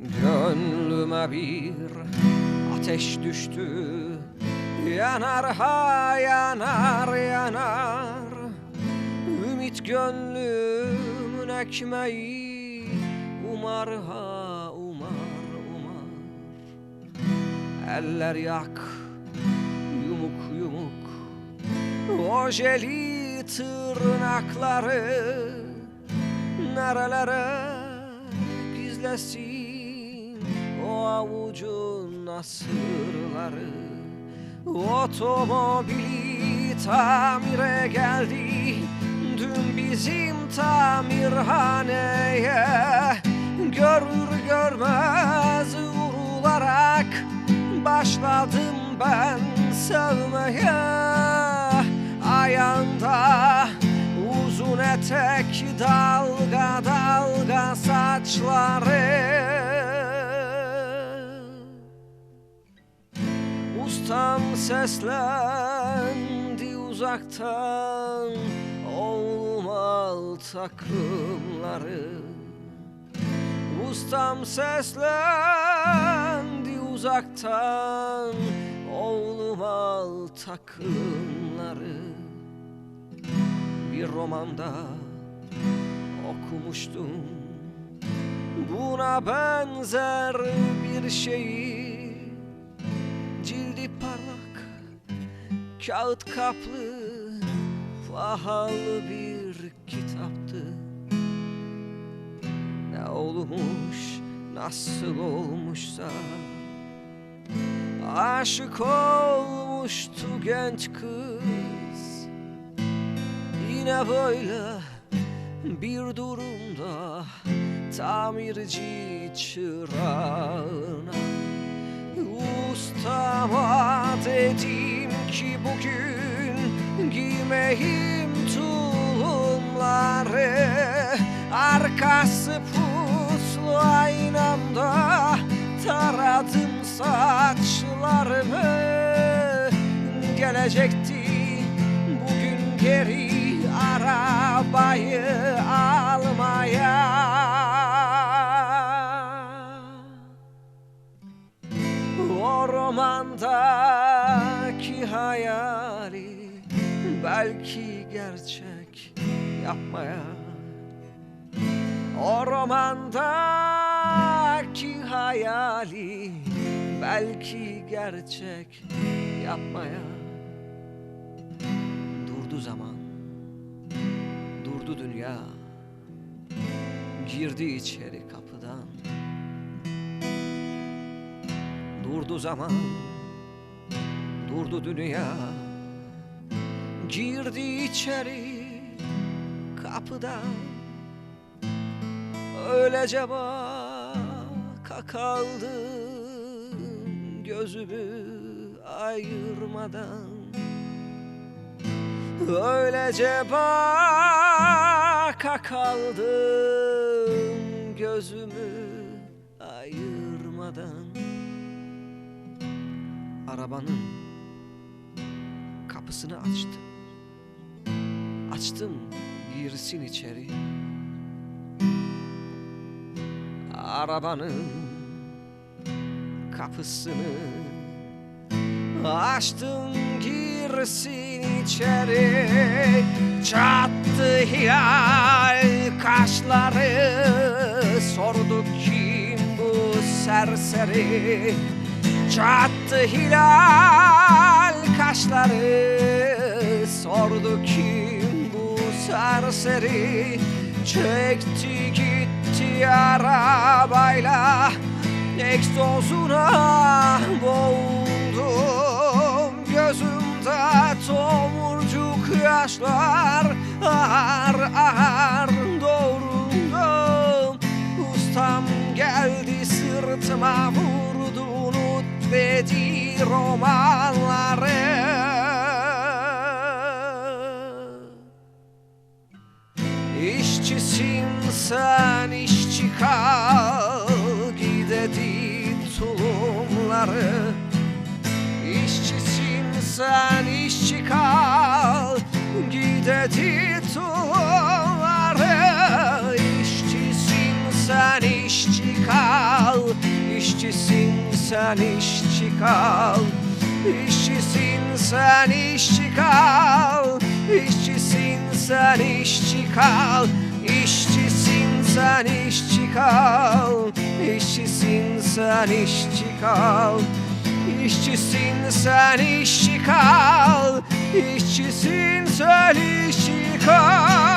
Gönlüme bir ateş düştü. Yanar ha yanar yanar. Ümit gönlümün ekmeği. Umar ha umar umar. Eller yak yumuk yumuk. Ojeli tırnakları Nerelere gizlesin O avucun nasırları Otomobili tamire geldi. Dün bizim tamirhaneye Görür görmez vurularak Başladım ben sevmeye Ayağında uzun etek dalga dalga saçları seslendi uzaktan Oğlum al takımları. Ustam seslendi uzaktan Oğlum al takımları. Bir romanda okumuştum Buna benzer bir şeyi kağıt kaplı Pahalı bir kitaptı. Ne olmuş, nasıl olmuşsa. Aşık olmuştu genç kız. Yine böyle bir durumda Tamirci çırağına Ustama dedim ki bugün giymeyim tulumları Arkası puslu aynamda taradım saçlarımı. Gelecekti bugün geri arabayı romandaki hayali belki gerçek yapmaya. O romandaki hayali belki gerçek yapmaya. Durdu zaman, durdu dünya. Girdi içeri kapıdan. Durdu zaman, durdu dünya. Girdi içeri kapıdan. Öylece baka kaldım Gözümü ayırmadan. Öylece baka kaldım Gözümü ayırmadan. Arabanın kapısını açtım. Açtım girsin içeri. Arabanın kapısını açtım girsin içeri. Çattı hilal kaşları sorduk kim bu serseri. Çattı hilal kaşları Sordu kim bu serseri. Çekti gitti arabayla Egzozuna boğuldum. Gözümde tomurcuk yaşlar Ahar ahar doğrundum. Ustam geldi sırtıma vurdu unut dedi romanları sen işçi kal Giy dedi tulumları. İşçisin sen işçi kal Giy dedi tulumları. İşçisin sen işçi kal İşçisin sen işçi kal. İşçisin sen işçi kal İşçisin sen işçi kal sen işçi kal İşçisin sen işçi kal. İşçisin sen işçi kal İşçisin sen işçi kal